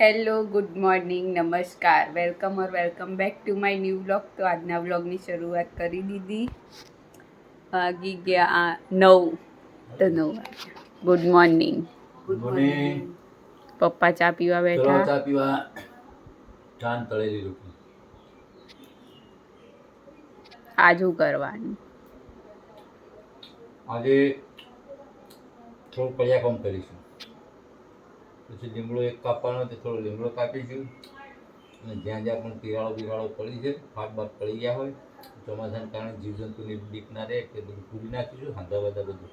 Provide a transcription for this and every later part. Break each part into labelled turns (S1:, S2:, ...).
S1: Hello good morning નમસ્કાર. Welcome or welcome back to my new blog તો આજના બ્લોગની શરૂઆત કરી દીધી. વાગી ગયા નવ. તો નવ ગુડ મોર્નિંગ
S2: ગુડ મોર્નિંગ
S1: પપ્પા ચા પીવા બેઠા.
S2: ચા પીવા તળેલી રોટલી.
S1: આજુ કરવાનું?
S2: આજે થોડું કડિયા કામ કરીશું. પછી લીમડો એક કાપવાનો તે થોડો લીમડો કાપીશું અને જ્યાં જ્યાં પણ તિરાળો બિરાળો પડી છે ફાટ બાટ પડી ગયા હોય ચોમાસાને કારણે જીવજંતુની બીક ના રહે તે બધું પૂરી નાખીશું હાંધા બધા બધું.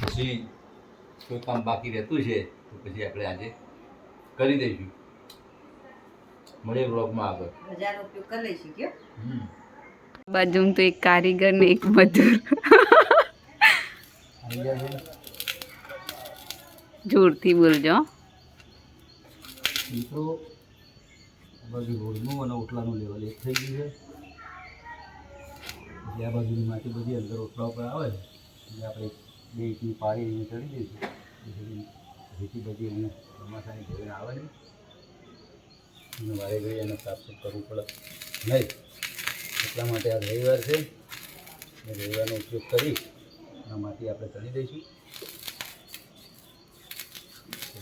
S2: પછી કોઈ કામ બાકી રહેતું છે તો પછી આપણે આજે કરી દઈશું. મળીએ બ્લોગમાં આગળ.
S3: બજારનો ઉપયોગ કરી લઈશું કે
S2: હમ.
S1: બાજુમાં તો એક કારીગર ને એક મજૂર. જોરથી બોલજો.
S2: મિત્રો બાજુ રોડનું અને ઓટલાનું લેવલ એક થઈ ગયું છે. એટલે આ બાજુની માટી બધી અંદર ઓટલા ઉપર આવે એટલે આપણે બે પાળી અહીંયા ચડી દઈશું. જેથી બધી એને ચોમાસાની ભેગા આવે ને અને વારે ઘડી એને સાફ કરવું પડે. નહીં, એટલા માટે આ રવિવાર છે. રવિવારનો ઉપયોગ કરી આ માટી આપણે ચડી દઈશું.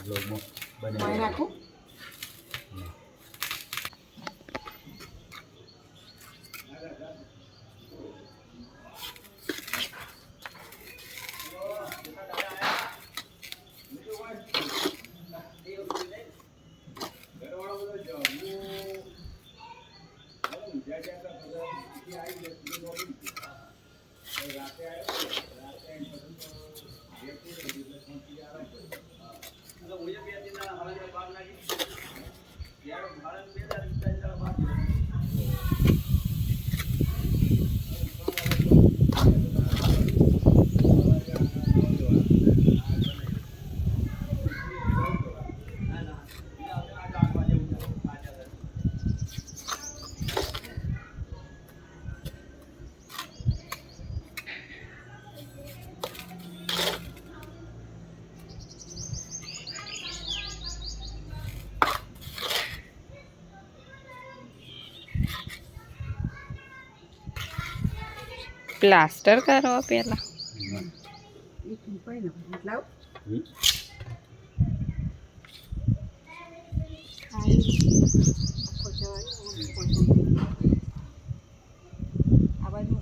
S2: બ્લોગમાં બને
S3: પાણી
S1: પ્લાસ્ટર કરવા પહેલાં.
S3: આ બાજુ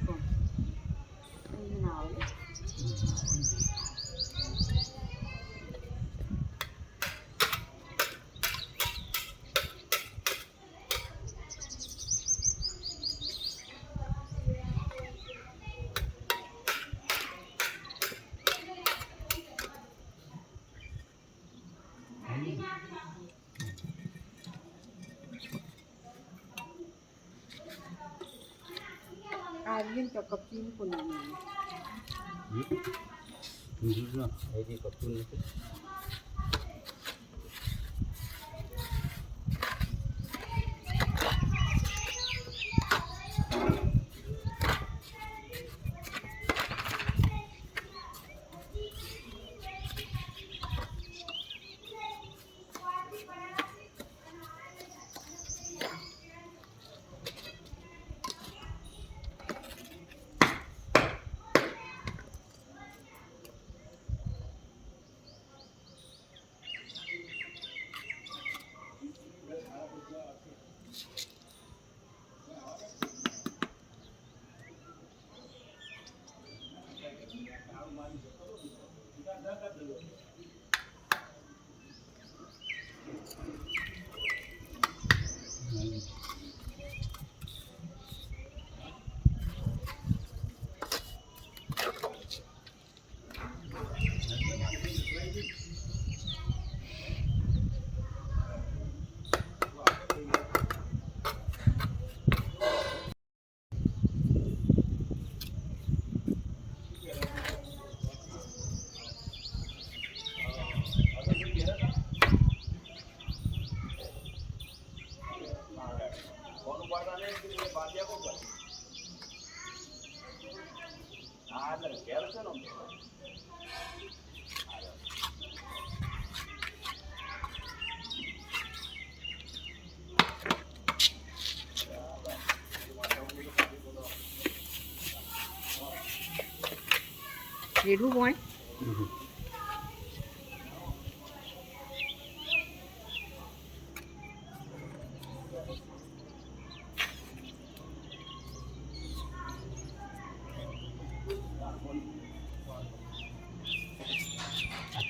S3: આ રીન તો કપચી મૂકું ના
S2: કે
S3: તમે
S2: બાંધ્યા કોણ
S3: કરી હા એટલે ઘેર છે ને Did you
S2: want? Mm-hmm.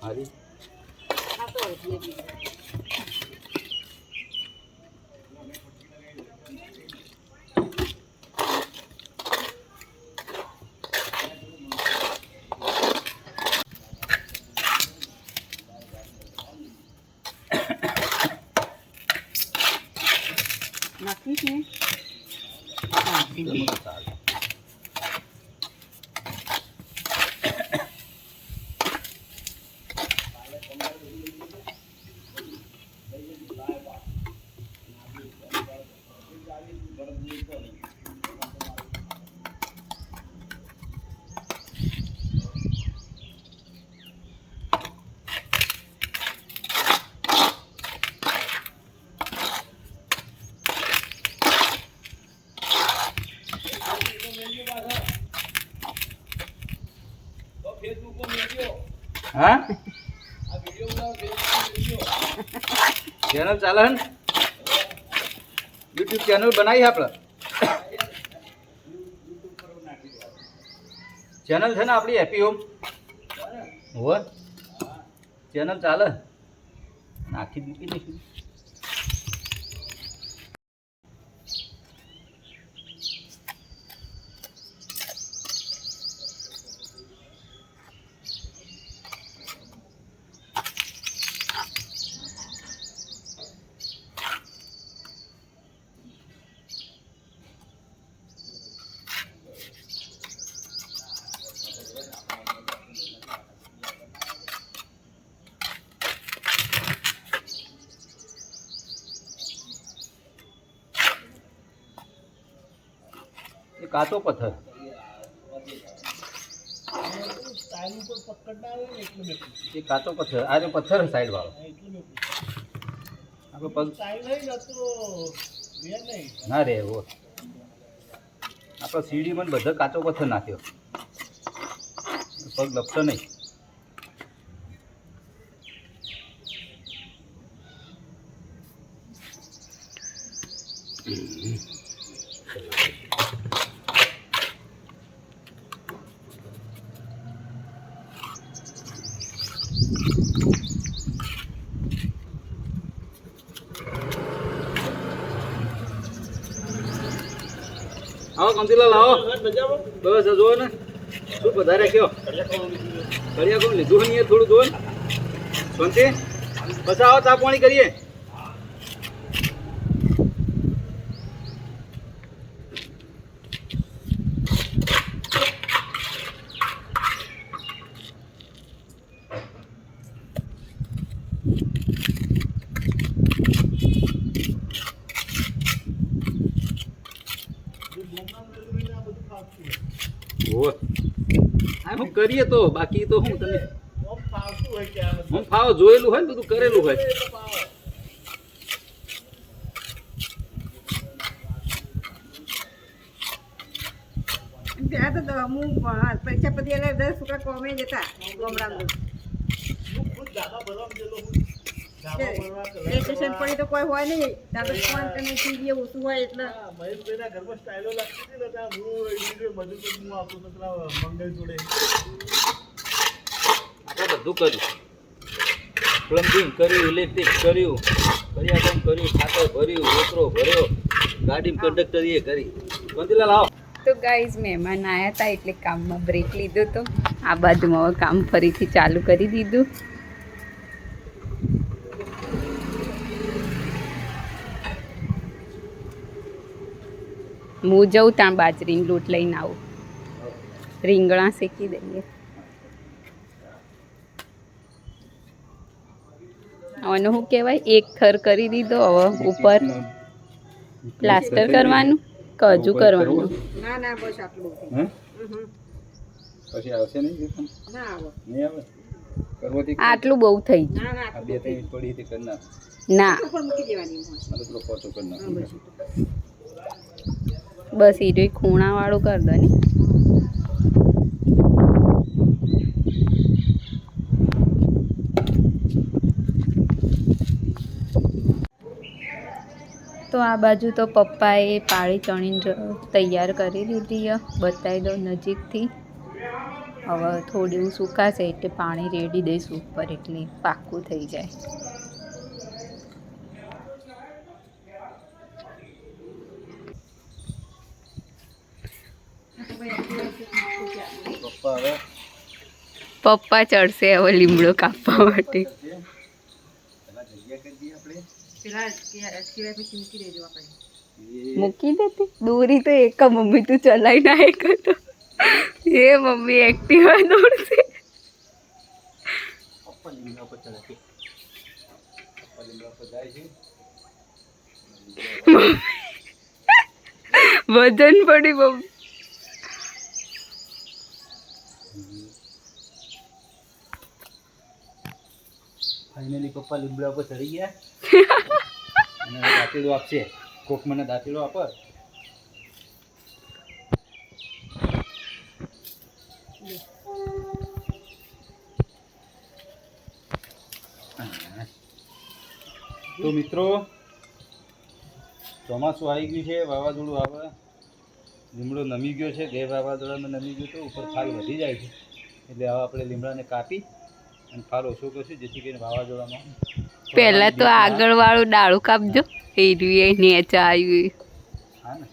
S2: હારી. હા? ચેનલ ચાલે ને? યુટ્યુબ ચેનલ બનાવી આપણે? ચેનલ છે ને આપણી હેપી હોમ હોવે? ચેનલ ચાલે નાખી દીધી કાચો પથ્થર. એ કાચો પથ્થર. આ જે પથ્થર સાઈડ વાળો. ના રે એવો આપણો સીડીમાં બધો કાચો પથ્થર નાખ્યો. પગ લપતો નહીં. આવો કંતીલાલ આવો. બસ જુઓ ને. શું વધારે કયો? કડિયા કોણ લીધું નહીં થોડું ને. શાંતિ? બસ આવો, ચા પાણી કરીએ. ઓવે હું કરીએ તો? બાકી તો હું તમે? હું ફાવ જોયેલું હોય ને બધું કરેલું હોય.
S3: ત્યાં તો હું હા, પરીક્ષા એટલે દસ છોકરા કોમે જતા. ગામડામાં સ્ટેશન પડી તો કોઈ હોય નહીં. ત્યાં તો ફોન કરીને ટીવી ઓછું હોય એટલે.
S2: આપણે બધું કર્યું. પ્લમ્બિંગ કર્યું ઇલેક્ટ્રિક કર્યું કર્યાકામ કર્યું ખાતર ભર્યું રોકરો ભર્યો ગાડી કંડક્ટરીએ કરી. કંતીલાલ આવો.
S1: તો ગાઈઝ મહેમાન આવ્યા હતા એટલે કામમાં બ્રેક લીધો તો આ બાજુમાં હવે કામ ફરીથી ચાલુ કરી દીધું. હું જઉં ત્યાં બાજરીનો લોટ લઈને આવું. રીંગણા શેકી દઈએ. આનો શું કહેવાય? એક થર કરી દીધો હવે ઉપર પ્લાસ્ટર કરવાનું કે હજુ કરવાનું?
S3: ના ના બસ આટલું બહુ
S2: પછી આવશે નહીં
S3: ના આવો.
S2: નહીં આવે?
S1: આટલું બહુ થઈ
S3: ના ના
S2: બે ત્રણ પડી કરી નાખ.
S1: ના.
S3: મૂકી દેવાની બસ.
S1: એ જોઈ ખૂણાવાળું કરી દો ને તો આ બાજુ તો પપ્પાએ પાળી ચણીને તૈયાર કરી દીધી બતાવી દો નજીકથી હવે થોડું સુકાશે એટલે પાણી રેડી દઈશ ઉપર એટલે પાકું થઈ જાય
S2: પપ્પા હવે?
S1: પપ્પા ચડશે હવે લીમડો કાપવા માટે.
S3: મૂકી
S1: દેતી? દોરી તો એક મમ્મી તું ચલાવી ના એક તો એ મમ્મી એક્ટિવા દોડશે.
S2: પપ્પા લીમડા પર ચડે છે. પપ્પા લીમડા પર જાય છે.
S1: વજન પડી મમ્મી.
S2: ફાઇનલી પપ્પા લીમડા ઉપર ચડી ગયા. અને હવે આપશે. કોક મને દાંતેડું આપો. તો મિત્રો ચોમાસું આવી ગયું છે વાવાઝોડું આવે. લીમડો નમી ગયો છે ગયે વાવાઝોડામાં નમી ગયો તો ઉપર ફાલ વધી જાય છે. એટલે હવે આપણે લીમડાને કાપી અને ફાલ ઓછો કરશું જેથી કરીને વાવાઝોડામાં
S1: પહેલા તો આગળ વાળું ડાળું કાપજો. એ રહ્યું નેચા આવ્યું
S2: હા ને.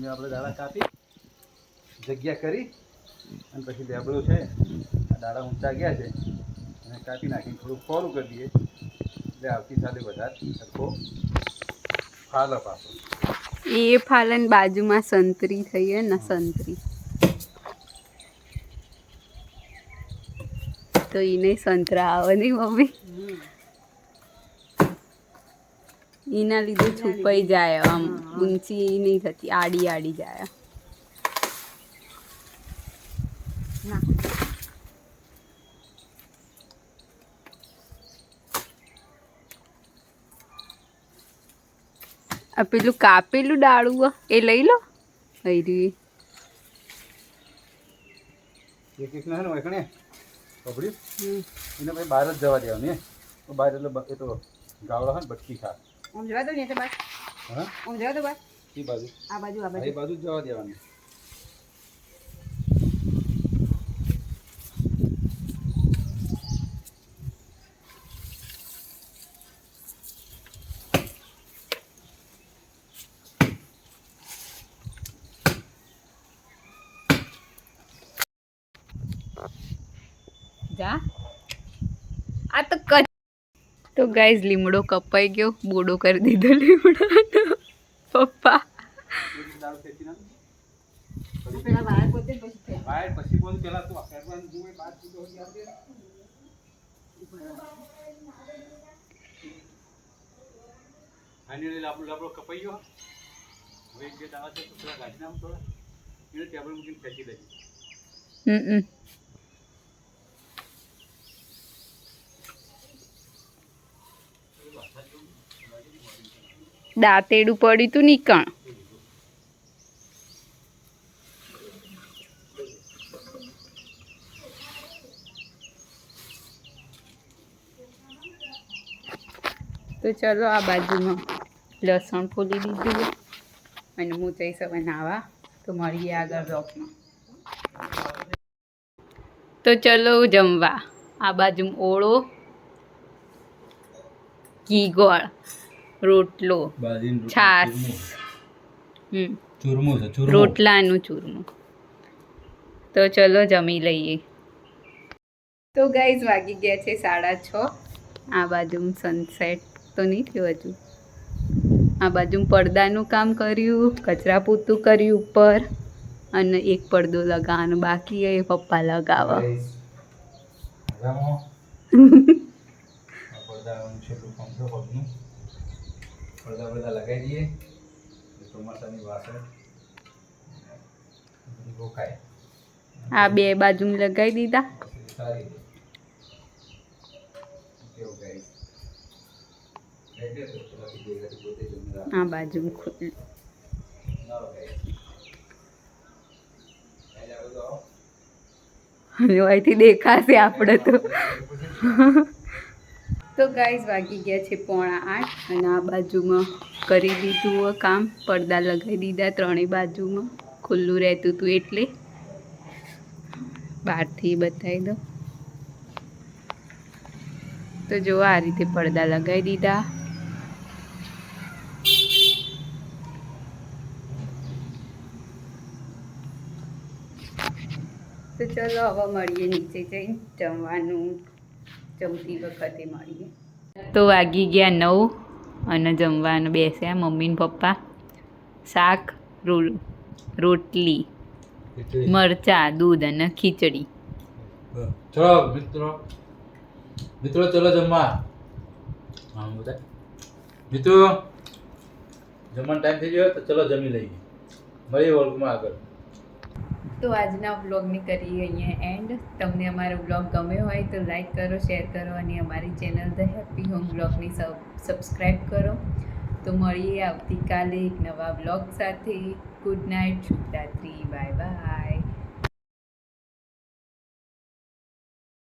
S2: ધીમે આપણે દાડા કાપી, જગ્યા કરી, અને પછી લેબડો છે દાડા ઊંચા ગયા છે અને કાપી નાખીને થોડું કોરું કરી દઈએ. એટલે આવતીકાલે વધારે સરખો ફાલ પાછો
S1: એ ફાલન બાજુમાં સંતરી થઈ ને સંતરી. તો એને સંતરા આવે નહીં મમ્મી
S3: હમ.
S1: એના લીધે છુપાઈ જાય આમ. ઊંચી નહીં થતી આડી આડી જાય. આ પેલું કાપેલું ડાળું એ લઈ લો. લઈ રહ્યું.
S2: એને પછી બહાર જ જવા દેવાનું તો બહાર એટલે એ તો ગાવડા હોય ને બટકી ખા
S3: આમ જવા દો ને એટલે બસ
S2: હા?
S3: આમ જવા દો બસ
S2: એ બાજુ.
S3: આ બાજુ આ
S2: હા, એ
S3: બાજુ
S2: બાજુ જ જવા દેવાનું.
S1: જા. આ તો કચ તો ગાઈઝ લીમડો કપાઈ ગયો. બોડો કરી દીધો લીમડો પપ્પા.
S2: કપાઈ ગયો હવે જે દાવા છે થોડા કાઢી નાખ થોડા. એને ટેબલ મૂકીને ફેંકી દેજે.
S1: હમ. દાંતેડું પડ્યું તું નીકણ. તો ચલો આ બાજુમાં લસણ ફોલી દીધું અને હું જઈશ હવે નાવા. તો મળીએ આગળ બ્લોકમાં તો ચલો જમવા. આ બાજુ ઓળો, ઘી ગોળ. રોટલો. છાસ
S2: ચૂરમું. છે
S1: રોટલાનું ચૂરમું. તો ચલો જમી લઈએ. તો ગાઈઝ વાગી ગયા છે સાડા છ. આ બાજુ સનસેટ તો નહીં થયું હજુ. આ બાજુ પડદાનું કામ કર્યું કચરા પૂતું કર્યું ઉપર અને એક પડદો લગાવવાનો બાકી એ પપ્પા લગાવે
S2: Guys, મજામાં? આ પડદાનું છેલ્લું કામ છે પગનું. પડદા પડદા લગાવી દઈએ. ચોમાસાની વાસણ
S1: આ બે બાજુ લગાવી દીધા.
S2: સારી.
S1: આ બાજુ ખુલ્લું. અહીંથી દેખાશે આપણે તો. તો ગાઈઝ વાગી ગયા છે પોણા આઠ અને આ બાજુમાં કરી દીધું કામ. પડદા લગાવી દીધા ત્રણેય બાજુમાં. ખુલ્લું રહેતું હતું એટલે. બહારથી બતાવી દો તો જો આ રીતે પડદા લગાવી દીધા. તો ચલો હવે મળીએ નીચે જઈને જમવાનું. જમતી વખતે મળીએ. તો વાગી ગયા નવ અને જમવાનું બેસ્યા મમ્મી ને પપ્પા. શાક રોટલી મરચા દૂધ અને ખીચડી.
S2: ચલો મિત્રો. મિત્રો ચલો જમવા. મિત્રો જમવાનો ટાઈમ થઈ ગયો તો ચલો જમી લઈએ. મળીએ વર્ગમાં આગળ.
S1: તો આજના વ્લોગની કરીએ અહીંયા એન્ડ તમને અમારો વ્લોગ ગમ્યો હોય તો લાઈક કરો શેર કરો અને અમારી ચેનલ ધ હેપી હોમ વ્લોગની સબસ્ક્રાઈબ કરો. તો મળીએ આવતીકાલે એક નવા વ્લોગ સાથે. ગુડ નાઇટ શુભરાત્રી બાય બાય